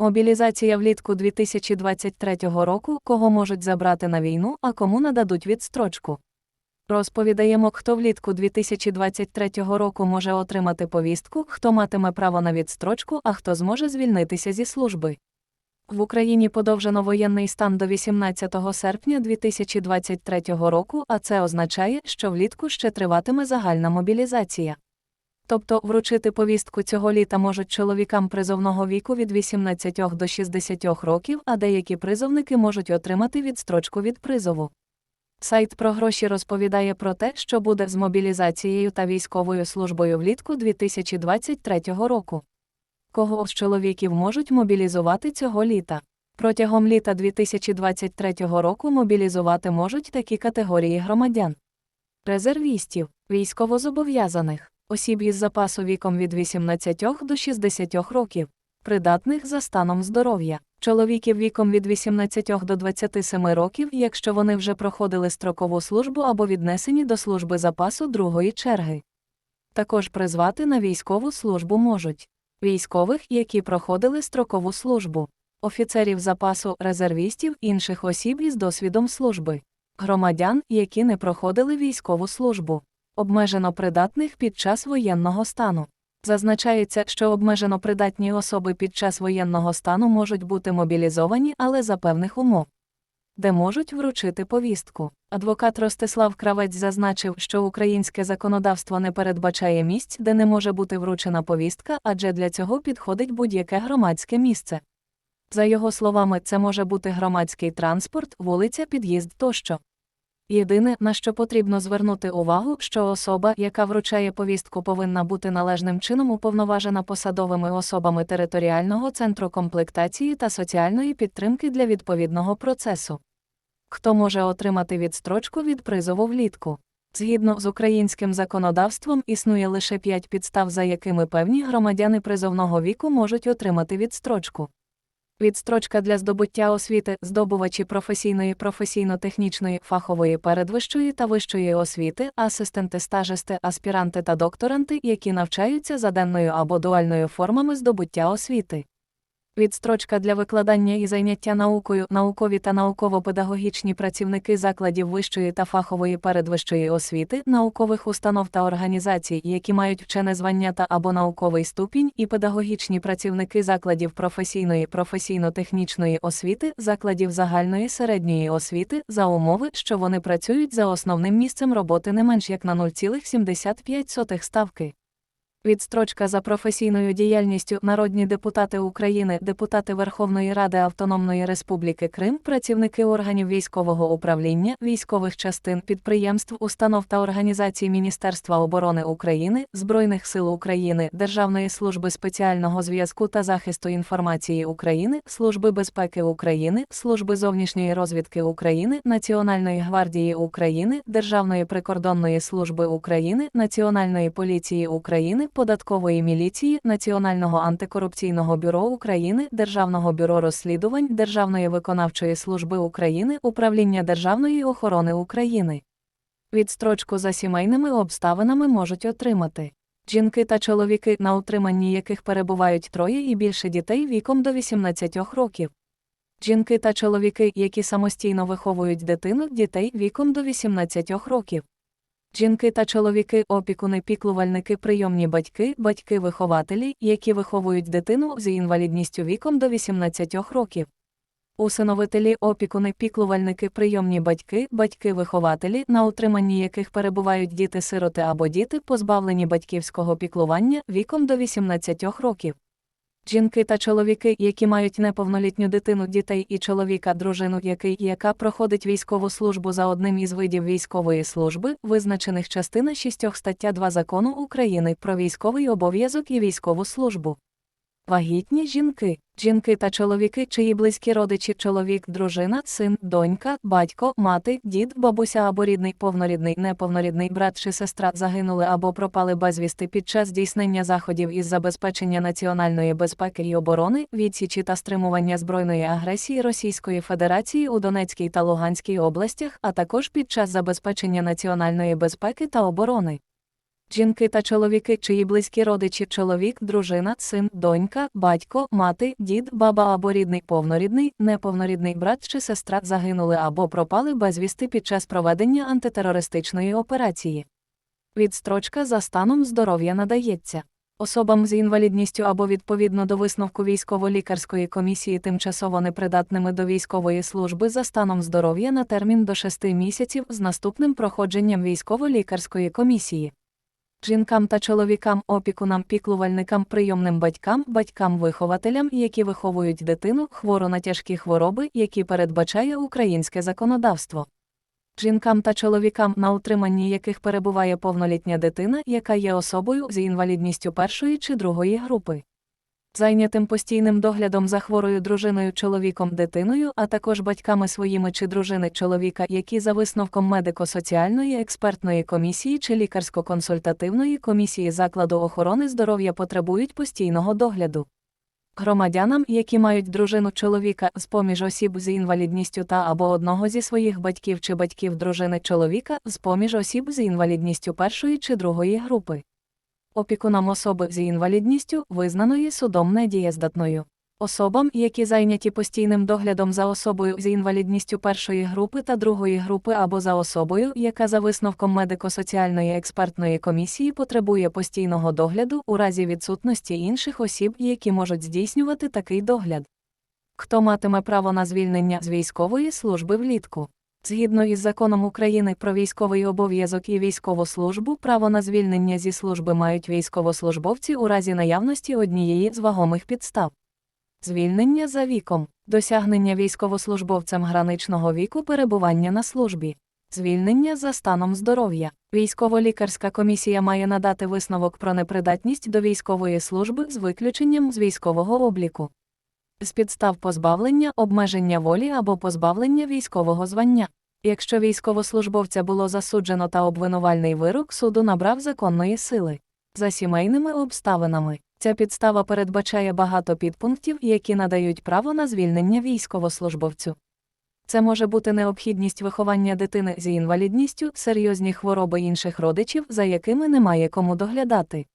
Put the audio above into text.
Мобілізація влітку 2023 року, кого можуть забрати на війну, а кому нададуть відстрочку. Розповідаємо, хто влітку 2023 року може отримати повістку, хто матиме право на відстрочку, а хто зможе звільнитися зі служби. В Україні подовжено воєнний стан до 18 серпня 2023 року, а це означає, що влітку ще триватиме загальна мобілізація. Тобто вручити повістку цього літа можуть чоловікам призовного віку від 18 до 60 років, а деякі призовники можуть отримати відстрочку від призову. Сайт про гроші розповідає про те, що буде з мобілізацією та військовою службою влітку 2023 року. Кого з чоловіків можуть мобілізувати цього літа? Протягом літа 2023 року мобілізувати можуть такі категорії громадян: резервістів, військовозобов'язаних, осіб із запасу віком від 18 до 60 років, придатних за станом здоров'я, чоловіків віком від 18 до 27 років, якщо вони вже проходили строкову службу або віднесені до служби запасу другої черги. Також призвати на військову службу можуть військових, які проходили строкову службу, офіцерів запасу, резервістів, інших осіб із досвідом служби, громадян, які не проходили військову службу, обмежено придатних під час воєнного стану. Зазначається, що обмежено придатні особи під час воєнного стану можуть бути мобілізовані, але за певних умов, де можуть вручити повістку. Адвокат Ростислав Кравець зазначив, що українське законодавство не передбачає місць, де не може бути вручена повістка, адже для цього підходить будь-яке громадське місце. За його словами, це може бути громадський транспорт, вулиця, під'їзд тощо. Єдине, на що потрібно звернути увагу, що особа, яка вручає повістку, повинна бути належним чином уповноважена посадовими особами територіального центру комплектації та соціальної підтримки для відповідного процесу. Хто може отримати відстрочку від призову влітку? Згідно з українським законодавством, існує лише п'ять підстав, за якими певні громадяни призовного віку можуть отримати відстрочку. Відстрочка для здобуття освіти, здобувачі професійної, професійно-технічної, фахової передвищої та вищої освіти, асистенти, стажисти, аспіранти та докторанти, які навчаються за денною або дуальною формами здобуття освіти. Відстрочка для викладання і зайняття наукою, наукові та науково-педагогічні працівники закладів вищої та фахової передвищої освіти, наукових установ та організацій, які мають вчене звання та або науковий ступінь, і педагогічні працівники закладів професійної, професійно-технічної освіти, закладів загальної середньої освіти за умови, що вони працюють за основним місцем роботи не менш як на 0,75 ставки. Відстрочка за професійною діяльністю. Народні депутати України, депутати Верховної Ради Автономної Республіки Крим, працівники органів військового управління, військових частин, підприємств, установ та організацій Міністерства оборони України, Збройних сил України, Державної служби спеціального зв'язку та захисту інформації України, Служби безпеки України, Служби зовнішньої розвідки України, Національної гвардії України, Державної прикордонної служби України, Національної поліції України податкової міліції, Національного антикорупційного бюро України, Державного бюро розслідувань, Державної виконавчої служби України, Управління Державної охорони України. Відстрочку за сімейними обставинами можуть отримати. Жінки та чоловіки, на утриманні яких перебувають троє і більше дітей віком до 18 років. Жінки та чоловіки, які самостійно виховують дитину, дітей віком до 18 років. Жінки та чоловіки, опікуни, піклувальники, прийомні батьки, батьки-вихователі, які виховують дитину з інвалідністю віком до 18 років. Усиновителі, опікуни, піклувальники, прийомні батьки, батьки-вихователі, на утриманні яких перебувають діти-сироти або діти, позбавлені батьківського піклування віком до 18 років. Жінки та чоловіки, які мають неповнолітню дитину, дітей і чоловіка, дружину, який яка проходить військову службу за одним із видів військової служби, визначених частина 6 стаття 2 закону України про військовий обов'язок і військову службу. Вагітні жінки, жінки та чоловіки, чиї близькі родичі, чоловік, дружина, син, донька, батько, мати, дід, бабуся або рідний, повнорідний, неповнорідний брат чи сестра загинули або пропали безвісти під час здійснення заходів із забезпечення національної безпеки і оборони, відсічі та стримування збройної агресії Російської Федерації у Донецькій та Луганській областях, а також під час забезпечення національної безпеки та оборони. Жінки та чоловіки, чиї близькі родичі, чоловік, дружина, син, донька, батько, мати, дід, баба або рідний повнорідний, неповнорідний брат чи сестра загинули або пропали безвісти під час проведення антитерористичної операції. Відстрочка за станом здоров'я надається. Особам з інвалідністю або відповідно до висновку військово-лікарської комісії тимчасово непридатними до військової служби за станом здоров'я на термін до 6 місяців з наступним проходженням військово-лікарської комісії. Жінкам та чоловікам, опікунам, піклувальникам, прийомним батькам, батькам-вихователям, які виховують дитину, хвору на тяжкі хвороби, які передбачає українське законодавство. Жінкам та чоловікам, на утриманні яких перебуває повнолітня дитина, яка є особою з інвалідністю першої чи другої групи. Зайнятим постійним доглядом за хворою дружиною чоловіком дитиною, а також батьками своїми чи дружини чоловіка, які за висновком медико-соціальної експертної комісії чи лікарсько-консультативної комісії закладу охорони здоров'я потребують постійного догляду. Громадянам, які мають дружину чоловіка з поміж осіб з інвалідністю та або одного зі своїх батьків чи батьків дружини чоловіка з поміж осіб з інвалідністю першої чи другої групи. Опікунам особи з інвалідністю, визнаної судом недієздатною. Особам, які зайняті постійним доглядом за особою з інвалідністю першої групи та другої групи або за особою, яка за висновком медико-соціальної експертної комісії потребує постійного догляду у разі відсутності інших осіб, які можуть здійснювати такий догляд. Хто матиме право на звільнення з військової служби влітку? Згідно із законом України про військовий обов'язок і військову службу, право на звільнення зі служби мають військовослужбовці у разі наявності однієї з вагомих підстав. Звільнення за віком, досягнення військовослужбовцем граничного віку перебування на службі, звільнення за станом здоров'я. Військово-лікарська комісія має надати висновок про непридатність до військової служби з виключенням з військового обліку. З підстав позбавлення, обмеження волі або позбавлення військового звання. Якщо військовослужбовця було засуджено та обвинувальний вирок суду набрав законної сили. За сімейними обставинами. Ця підстава передбачає багато підпунктів, які надають право на звільнення військовослужбовцю. Це може бути необхідність виховання дитини з інвалідністю, серйозні хвороби інших родичів, за якими немає кому доглядати.